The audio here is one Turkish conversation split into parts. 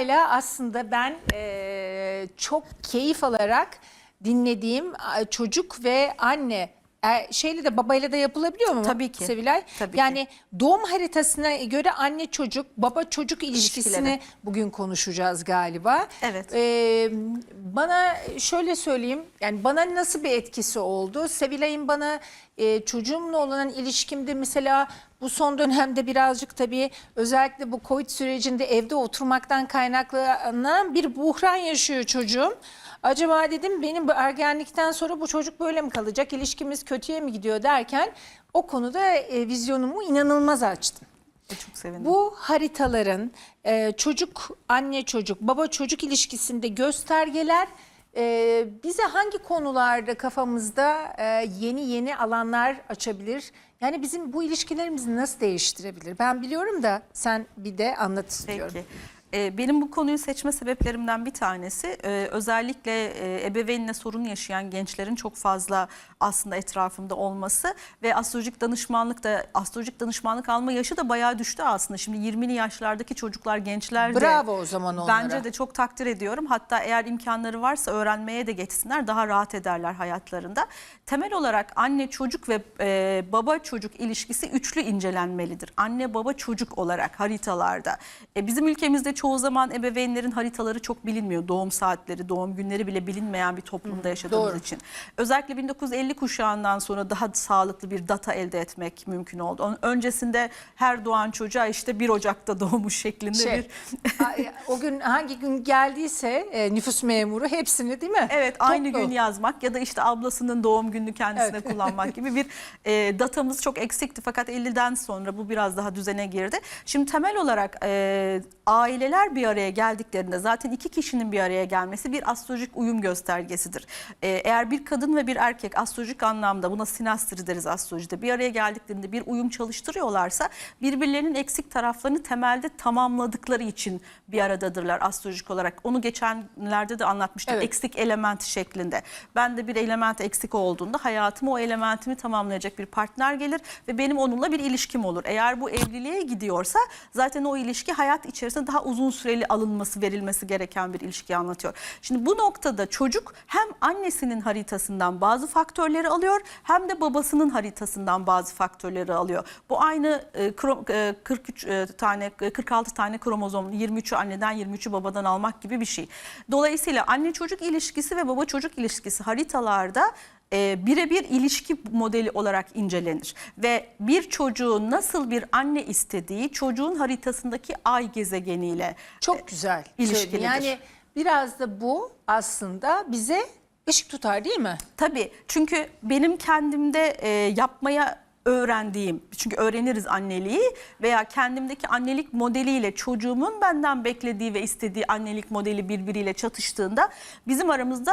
ile aslında ben eee, çok keyif alarak dinlediğim çocuk ve anne e, şeyle de babayla da yapılabiliyor mu? Tabii ki. Sevilay. Tabii ki. yani doğum haritasına göre anne çocuk baba çocuk ilişkisini İlişkileri. bugün konuşacağız galiba. Evet. Ee, bana şöyle söyleyeyim yani bana nasıl bir etkisi oldu? Sevilay'ın bana e, çocuğumla olan ilişkimde mesela bu son dönemde birazcık tabii özellikle bu Covid sürecinde evde oturmaktan kaynaklanan bir buhran yaşıyor çocuğum. Acaba dedim benim bu ergenlikten sonra bu çocuk böyle mi kalacak? İlişkimiz kötüye mi gidiyor derken o konuda e, vizyonumu inanılmaz açtım. Çok sevindim. Bu haritaların e, çocuk anne çocuk baba çocuk ilişkisinde göstergeler e, bize hangi konularda kafamızda e, yeni yeni alanlar açabilir? Yani bizim bu ilişkilerimizi nasıl değiştirebilir? Ben biliyorum da sen bir de anlat istiyorum. Peki. Ee, Benim bu konuyu seçme sebeplerimden bir tanesi e, özellikle e, ebeveynle sorun yaşayan gençlerin çok fazla aslında etrafımda olması ve astrolojik danışmanlık da astrolojik danışmanlık alma yaşı da bayağı düştü aslında. Şimdi 20'li yaşlardaki çocuklar, gençler de Bravo o zaman onlara. Bence de çok takdir ediyorum. Hatta eğer imkanları varsa öğrenmeye de geçsinler. Daha rahat ederler hayatlarında. Temel olarak anne çocuk ve e, baba çocuk ilişkisi üçlü incelenmelidir. Anne baba çocuk olarak haritalarda. Bizim ülkemizde çoğu zaman ebeveynlerin haritaları çok bilinmiyor. Doğum saatleri, doğum günleri bile bilinmeyen bir toplumda yaşadığımız doğru. için. Özellikle 1950 kuşağından sonra daha sağlıklı bir data elde etmek mümkün oldu. Onun öncesinde her doğan çocuğa işte 1 Ocak'ta doğmuş şeklinde Şey, bir a- o gün hangi gün geldiyse e, nüfus memuru hepsini değil mi? Evet aynı Toplu. gün yazmak ya da işte ablasının doğum gününü kendisine Evet. kullanmak gibi bir e, datamız çok eksikti. Fakat 50'den sonra bu biraz daha düzene girdi. Şimdi temel olarak e, aileler bir araya geldiklerinde zaten iki kişinin bir araya gelmesi bir astrolojik uyum göstergesidir. E, eğer bir kadın ve bir erkek astrolojik anlamda buna sinastri deriz astrolojide bir araya geldiklerinde bir uyum çalıştırıyorlarsa birbirlerinin eksik taraflarını temelde tamamladıkları için bir aradadırlar astrolojik olarak. Onu geçenlerde de anlatmıştım. Evet. Eksik element şeklinde. Ben de bir element eksik olduğunda hayatıma o elementimi tamamlayacak bir partner gelir ve benim onunla bir ilişkim olur. Eğer bu evliliğe gidiyorsa zaten o ilişki hayat içerisinde daha uzun süreli alınması, verilmesi gereken bir ilişkiyi anlatıyor. Şimdi bu noktada çocuk hem annesinin haritasından bazı faktörleri alıyor hem de babasının haritasından bazı faktörleri alıyor. Bu aynı e, kro- e, 43 e, tane e, 46 tane kromozom 23'ü anneden 23'ü babadan almak gibi bir şey. Dolayısıyla anne çocuk ilişkisi ve baba çocuk ilişkisi haritalarda e, birebir ilişki modeli olarak incelenir. Ve bir çocuğun nasıl bir anne istediği çocuğun haritasındaki ay gezegeniyle Çok güzel. ilişkilidir. söyledin. Yani biraz da bu aslında bize ışık tutar değil mi? Tabii çünkü benim kendimde e, yapmaya öğrendiğim çünkü öğreniriz anneliği veya kendimdeki annelik modeliyle çocuğumun benden beklediği ve istediği annelik modeli birbiriyle çatıştığında bizim aramızda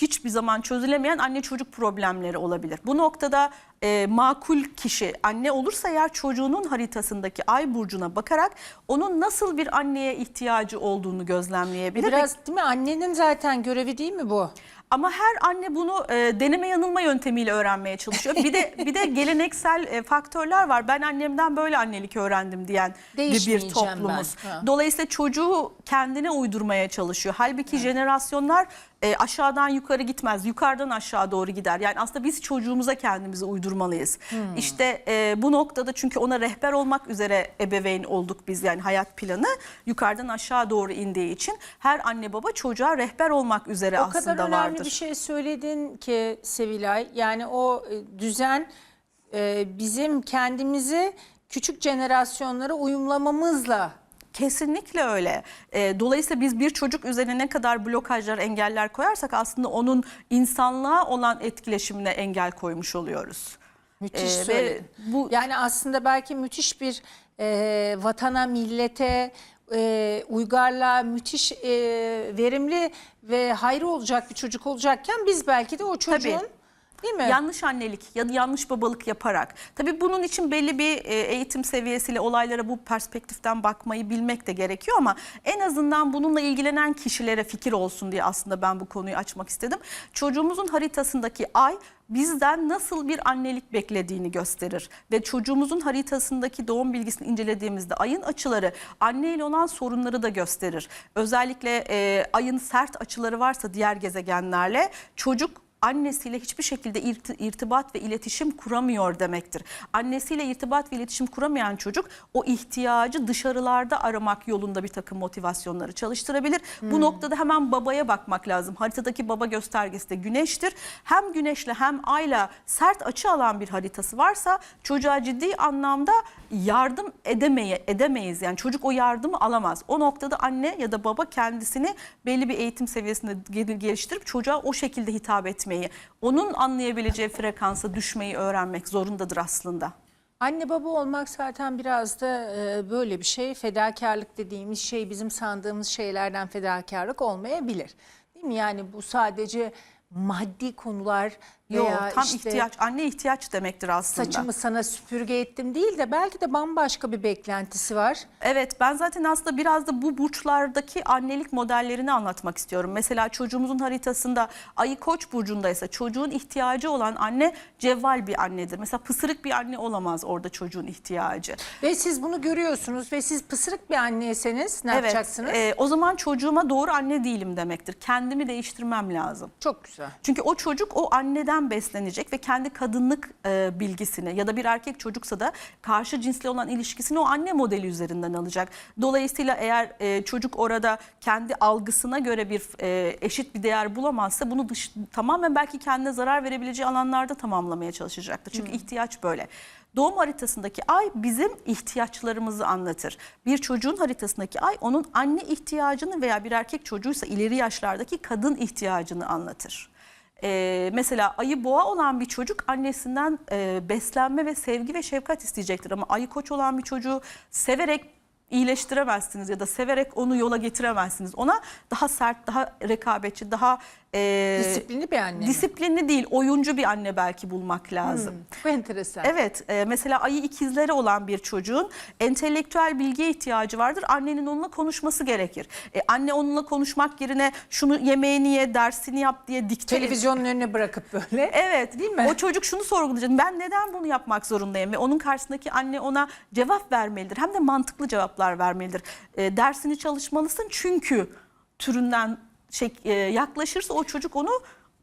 hiçbir zaman çözülemeyen anne çocuk problemleri olabilir. Bu noktada e, makul kişi anne olursa eğer çocuğunun haritasındaki ay burcuna bakarak onun nasıl bir anneye ihtiyacı olduğunu gözlemleyebilir. Biraz değil mi annenin zaten görevi değil mi bu? ama her anne bunu e, deneme yanılma yöntemiyle öğrenmeye çalışıyor. Bir de bir de geleneksel e, faktörler var. Ben annemden böyle annelik öğrendim diyen bir, toplumuz. ben. Ha. Dolayısıyla çocuğu kendine uydurmaya çalışıyor. Halbuki jenerasyonlar e, aşağıdan yukarı gitmez. Yukarıdan aşağı doğru gider. Yani aslında biz çocuğumuza kendimizi uydurmalıyız. Hmm. İşte e, bu noktada çünkü ona rehber olmak üzere ebeveyn olduk biz yani hayat planı yukarıdan aşağı doğru indiği için her anne baba çocuğa rehber olmak üzere O aslında kadar önemli vardır. bir şey söyledin ki Sevilay. Yani o e, düzen e, bizim kendimizi küçük jenerasyonlara uyumlamamızla Kesinlikle öyle. Ee, dolayısıyla biz bir çocuk üzerine ne kadar blokajlar, engeller koyarsak aslında onun insanlığa olan etkileşimine engel koymuş oluyoruz. müthiş Ee, ve söyledin. bu Yani aslında belki müthiş bir e, vatana, millete, e, uygarlığa müthiş e, verimli ve hayrı olacak bir çocuk olacakken biz belki de o çocuğun Değil mi? Yanlış annelik ya da yanlış babalık yaparak. Tabii bunun için belli bir e, eğitim seviyesiyle olaylara bu perspektiften bakmayı bilmek de gerekiyor ama en azından bununla ilgilenen kişilere fikir olsun diye aslında ben bu konuyu açmak istedim. Çocuğumuzun haritasındaki ay bizden nasıl bir annelik beklediğini gösterir ve çocuğumuzun haritasındaki doğum bilgisini incelediğimizde ayın açıları anne ile olan sorunları da gösterir. Özellikle e, ayın sert açıları varsa diğer gezegenlerle çocuk annesiyle hiçbir şekilde irti- irtibat ve iletişim kuramıyor demektir. Annesiyle irtibat ve iletişim kuramayan çocuk o ihtiyacı dışarılarda aramak yolunda bir takım motivasyonları çalıştırabilir. Bu noktada hemen babaya bakmak lazım. Haritadaki baba göstergesi de güneştir. Hem güneşle hem ayla sert açı alan bir haritası varsa çocuğa ciddi anlamda yardım edemeye edemeyiz. Yani çocuk o yardımı alamaz. O noktada anne ya da baba kendisini belli bir eğitim seviyesinde gel- geliştirip çocuğa o şekilde hitap etmeyi, onun anlayabileceği frekansa düşmeyi öğrenmek zorundadır aslında. Anne baba olmak zaten biraz da e, böyle bir şey. Fedakarlık dediğimiz şey bizim sandığımız şeylerden fedakarlık olmayabilir. Değil mi? Yani bu sadece maddi konular Yok veya tam işte ihtiyaç, anne ihtiyaç demektir aslında. saçımı sana süpürge ettim değil de belki de bambaşka bir beklentisi var. Evet ben zaten aslında biraz da bu burçlardaki annelik modellerini anlatmak istiyorum. Mesela çocuğumuzun haritasında ayı koç burcundaysa çocuğun ihtiyacı olan anne cevval bir annedir. Mesela pısırık bir anne olamaz orada çocuğun ihtiyacı. Ve siz bunu görüyorsunuz ve siz pısırık bir anneyseniz ne yapacaksınız? e, o zaman çocuğuma doğru anne değilim demektir. Kendimi değiştirmem lazım. Çok güzel. Çünkü o çocuk o anneden beslenecek ve kendi kadınlık e, bilgisini ya da bir erkek çocuksa da karşı cinsle olan ilişkisini o anne modeli üzerinden alacak. Dolayısıyla eğer e, çocuk orada kendi algısına göre bir e, eşit bir değer bulamazsa bunu dış, tamamen belki kendine zarar verebileceği alanlarda tamamlamaya çalışacaktır. Çünkü ihtiyaç böyle. Doğum haritasındaki ay bizim ihtiyaçlarımızı anlatır. Bir çocuğun haritasındaki ay onun anne ihtiyacını veya bir erkek çocuğuysa ileri yaşlardaki kadın ihtiyacını anlatır. Ee, mesela ayı boğa olan bir çocuk annesinden e, beslenme ve sevgi ve şefkat isteyecektir. Ama ayı koç olan bir çocuğu severek iyileştiremezsiniz ya da severek onu yola getiremezsiniz. Ona daha sert, daha rekabetçi, daha e, Disiplinli bir anne mi? disiplinli değil, oyuncu bir anne belki bulmak lazım. Bu enteresan. Evet, e, mesela ayı ikizleri olan bir çocuğun entelektüel bilgiye ihtiyacı vardır. Annenin onunla konuşması gerekir. E, anne onunla konuşmak yerine şunu yemeğini ye, dersini yap diye dikte Televizyonun önüne bırakıp böyle. Evet Değil mi? O çocuk şunu sorgulayacak. Ben neden bunu yapmak zorundayım? Ve onun karşısındaki anne ona cevap vermelidir. Hem de mantıklı cevaplar vermelidir. E, dersini çalışmalısın çünkü türünden şey, e, yaklaşırsa o çocuk onu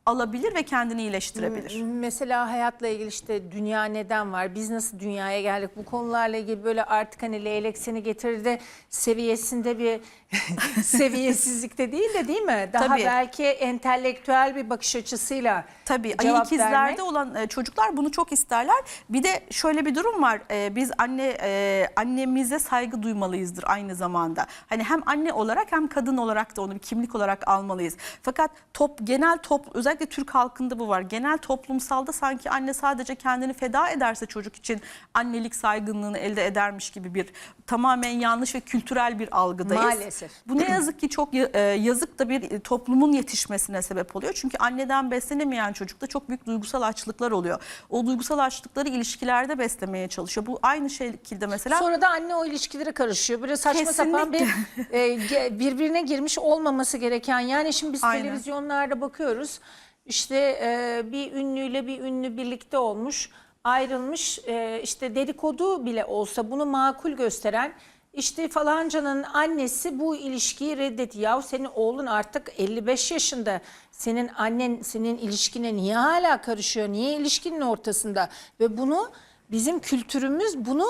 alabilir ve kendini iyileştirebilir. Mesela hayatla ilgili işte dünya neden var? Biz nasıl dünyaya geldik? Bu konularla ilgili böyle artık hani leylek seni getirdi seviyesinde bir seviyesizlikte değil de değil mi? Daha Tabii. belki entelektüel bir bakış açısıyla Tabii ayı cevap ikizlerde vermek. olan e, çocuklar bunu çok isterler. Bir de şöyle bir durum var. E, biz anne e, annemize saygı duymalıyızdır aynı zamanda. Hani hem anne olarak hem kadın olarak da onu bir kimlik olarak almalıyız. Fakat top genel top özellikle Türk halkında bu var. Genel toplumsalda sanki anne sadece kendini feda ederse çocuk için annelik saygınlığını elde edermiş gibi bir tamamen yanlış ve kültürel bir algıdayız. Maalesef. Bu ne yazık ki çok e, yazık da bir e, toplumun yetişmesine sebep oluyor. Çünkü anneden beslenemeyen çocukta çok büyük duygusal açlıklar oluyor. O duygusal açlıkları ilişkilerde beslemeye çalışıyor. Bu aynı şekilde mesela Sonra da anne o ilişkilere karışıyor. Böyle saçma sapan bir Kesinlikle. e, birbirine girmiş olmaması gereken. Yani şimdi biz Aynen. televizyonlarda bakıyoruz. İşte e, bir ünlüyle bir ünlü birlikte olmuş, ayrılmış. E, işte dedikodu bile olsa bunu makul gösteren işte falancanın annesi bu ilişkiyi reddetti. Yahu senin oğlun artık 55 yaşında. Senin annen senin ilişkine niye hala karışıyor? Niye ilişkinin ortasında? Ve bunu bizim kültürümüz bunu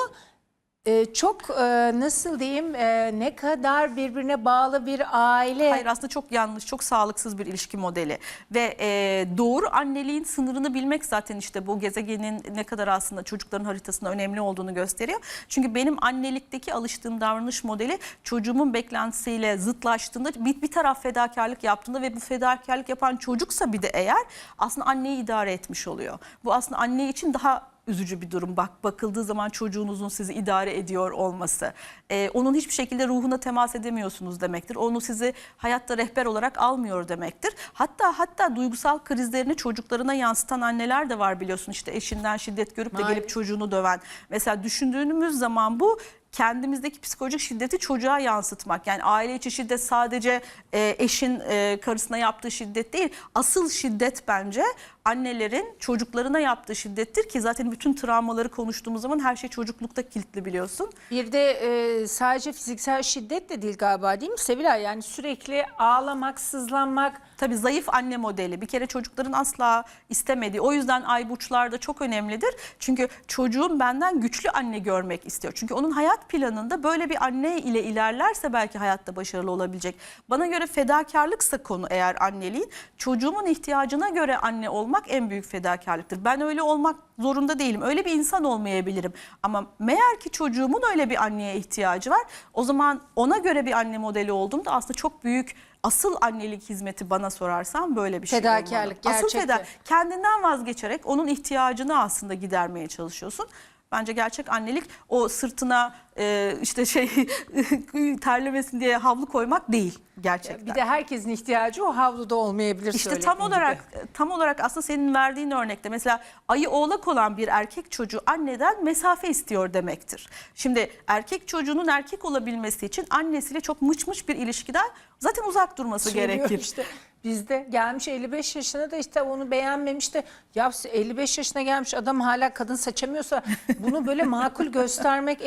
e, çok e, nasıl diyeyim e, ne kadar birbirine bağlı bir aile. Hayır aslında çok yanlış, çok sağlıksız bir ilişki modeli. Ve e, doğru anneliğin sınırını bilmek zaten işte bu gezegenin ne kadar aslında çocukların haritasında önemli olduğunu gösteriyor. Çünkü benim annelikteki alıştığım davranış modeli çocuğumun beklentisiyle zıtlaştığında bir, bir taraf fedakarlık yaptığında ve bu fedakarlık yapan çocuksa bir de eğer aslında anneyi idare etmiş oluyor. Bu aslında anne için daha üzücü bir durum. Bak bakıldığı zaman çocuğunuzun sizi idare ediyor olması. Ee, onun hiçbir şekilde ruhuna temas edemiyorsunuz demektir. Onu sizi hayatta rehber olarak almıyor demektir. Hatta hatta duygusal krizlerini çocuklarına yansıtan anneler de var biliyorsun. İşte eşinden şiddet görüp de gelip çocuğunu döven. Mesela düşündüğümüz zaman bu kendimizdeki psikolojik şiddeti çocuğa yansıtmak. Yani aile içi şiddet sadece e, eşin e, karısına yaptığı şiddet değil. Asıl şiddet bence annelerin çocuklarına yaptığı şiddettir ki zaten bütün travmaları konuştuğumuz zaman her şey çocuklukta kilitli biliyorsun. Bir de e, sadece fiziksel şiddet de değil galiba değil mi Sevilay? Yani sürekli ağlamak, sızlanmak. Tabii zayıf anne modeli bir kere çocukların asla istemediği. O yüzden ayburçlar da çok önemlidir. Çünkü çocuğum benden güçlü anne görmek istiyor. Çünkü onun hayat planında böyle bir anne ile ilerlerse belki hayatta başarılı olabilecek. Bana göre fedakarlıksa konu eğer anneliğin çocuğumun ihtiyacına göre anne olmak en büyük fedakarlıktır. Ben öyle olmak zorunda değilim. Öyle bir insan olmayabilirim. Ama meğer ki çocuğumun öyle bir anneye ihtiyacı var. O zaman ona göre bir anne modeli olduğumda aslında çok büyük asıl annelik hizmeti bana sorarsan böyle bir şey Fedakarlık, olmalı. Asıl gerçekten. feda kendinden vazgeçerek onun ihtiyacını aslında gidermeye çalışıyorsun. Bence gerçek annelik o sırtına e, işte şey terlemesin diye havlu koymak değil gerçekten. Bir de herkesin ihtiyacı o havluda olmayabilir. İşte tam söylediğin gibi. olarak tam olarak aslında senin verdiğin örnekte mesela ayı oğlak olan bir erkek çocuğu anneden mesafe istiyor demektir. Şimdi erkek çocuğunun erkek olabilmesi için annesiyle çok mıç mıç bir ilişkiden zaten uzak durması Söylüyorum gerekir. Işte bizde gelmiş 55 yaşına da işte onu beğenmemiş de ya 55 yaşına gelmiş adam hala kadın seçemiyorsa bunu böyle makul göstermek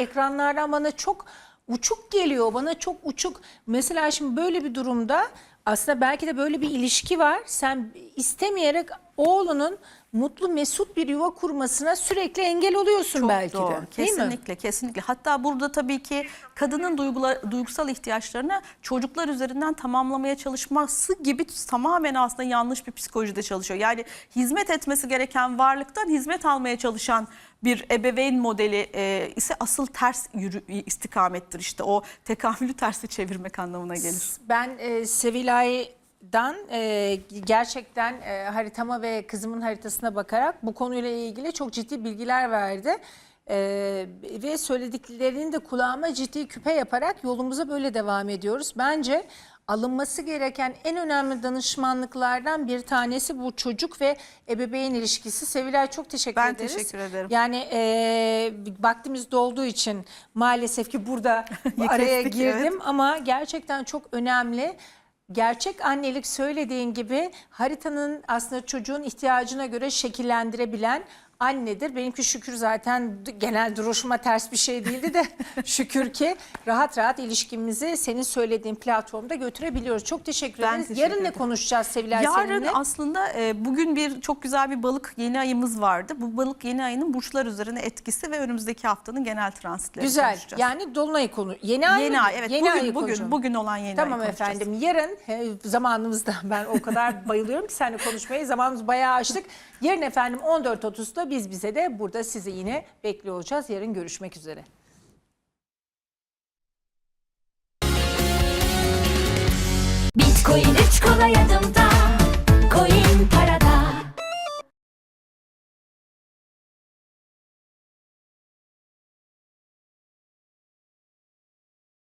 ekranlardan bana çok uçuk geliyor. Bana çok uçuk. Mesela şimdi böyle bir durumda aslında belki de böyle bir ilişki var. Sen istemeyerek oğlunun mutlu mesut bir yuva kurmasına sürekli engel oluyorsun Çok belki doğru. de. Değil mi? Kesinlikle, kesinlikle. Hatta burada tabii ki kadının duygula, duygusal ihtiyaçlarını çocuklar üzerinden tamamlamaya çalışması gibi tamamen aslında yanlış bir psikolojide çalışıyor. Yani hizmet etmesi gereken varlıktan hizmet almaya çalışan bir ebeveyn modeli e, ise asıl ters yürü, istikamettir işte o tekamülü tersi çevirmek anlamına gelir. Ben e, Sevilay'dan e, gerçekten e, haritama ve kızımın haritasına bakarak bu konuyla ilgili çok ciddi bilgiler verdi. E, ve söylediklerini de kulağıma ciddi küpe yaparak yolumuza böyle devam ediyoruz. Bence alınması gereken en önemli danışmanlıklardan bir tanesi bu çocuk ve ebeveyn ilişkisi. Sevilay çok teşekkür Ben ederiz. teşekkür ederim. Yani e, vaktimiz dolduğu için maalesef ki burada araya girdim evet. ama gerçekten çok önemli. Gerçek annelik söylediğin gibi haritanın aslında çocuğun ihtiyacına göre şekillendirebilen annedir. Benimki şükür zaten genel duruşuma ters bir şey değildi de şükür ki rahat rahat ilişkimizi senin söylediğin platformda götürebiliyoruz. Çok teşekkür Ben ederiz. teşekkür Yarın ne ederim. konuşacağız Sevilay Yarın seninle? aslında e, bugün bir çok güzel bir balık yeni ayımız vardı. Bu balık yeni ayının burçlar üzerine etkisi ve önümüzdeki haftanın genel transitleri Güzel. konuşacağız. Yani dolunay konu. Yeni ay Yeni ay evet Yeni bugün bugün bugün olan yeni Tamam ayı konuşacağız. efendim. Yarın he, zamanımızda ben o kadar bayılıyorum ki seninle konuşmayı. Zamanımızı bayağı açtık. Yarın efendim 14.30'da biz bize de burada sizi yine bekliyor olacağız. Yarın görüşmek üzere. Bitcoin üç kolay adımda, coin parada.